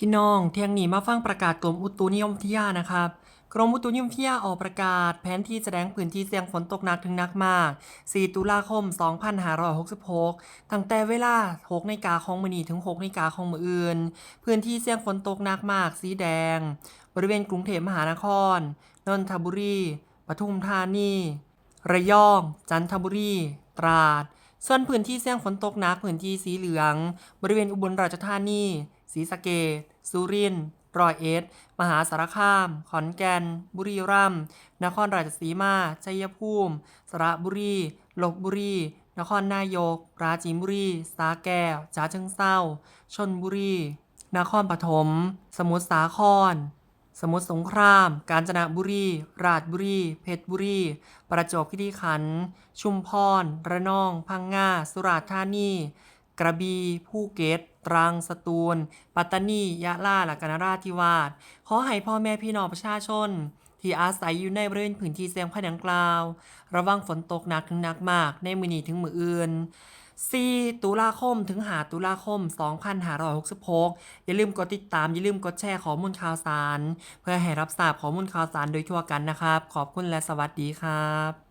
พี่น้องเที่ยงนี้มาฟังประกาศกรมอุตุนิยมวิทยานะครับ กรมอุตุนิยมวิทยาออกประกาศ แผนที่แสดงพื้นที่เสี่ยงฝนตกหนักถึงหนักมาก 4 ตุลาคม 2566 ตั้งแต่เวลา 6นาฬิกาของมื้อนี้ถึง 6นาฬิกาของมื้ออื่น พื้นที่เสี่ยงฝนตกหนักมาก สีแดง บริเวณกรุงเทพมหานคร นนทบุรี ปทุมธานี ระยอง จันทบุรี ตราด ส่วนพื้นที่เสี่ยงฝนตกหนักพื้นที่สีเหลือง บริเวณอุบลราชธานีศรีสะเกษสุรินทร์ร้อยเอ็ด มหาสารคาม ขอนแก่น บุรีรัมย์ นครราชสีมา ชัยภูมิ สระบุรี ลบบุรี นครนายก ปราจีนบุรี สาแก้วฉะเชิงเทราชนบุรี นครปฐม สมุทรสาคร สมุทรสงคราม กาญจนบุรี ราชบุรี เพชรบุรี ประจวบคีรีขันธ์ ชุมพร ระนอง พังงา สุราษฎร์ธานี กระบี่ ภูเก็ต ตรัง สตูล ปัตตานี ยะลา และกาฬราธิวาส ขอให้พ่อแม่พี่น้องประชาชน ที่อาศัยอยู่ในบริเวณพื้นที่เสี่ยงภัยดังกล่าว ระวังฝนตกหนักถึงหนักมากในมื้อนีถึงมืออื่น 4 ตุลาคมถึง5ตุลาคม 2566 อย่าลืมกดติดตาม อย่าลืมกดแชร์ข้อมูลข่าวสาร เพื่อให้รับทราบข้อมูลข่าวสารโดยทั่วกันนะครับ ขอบคุณและสวัสดีครับ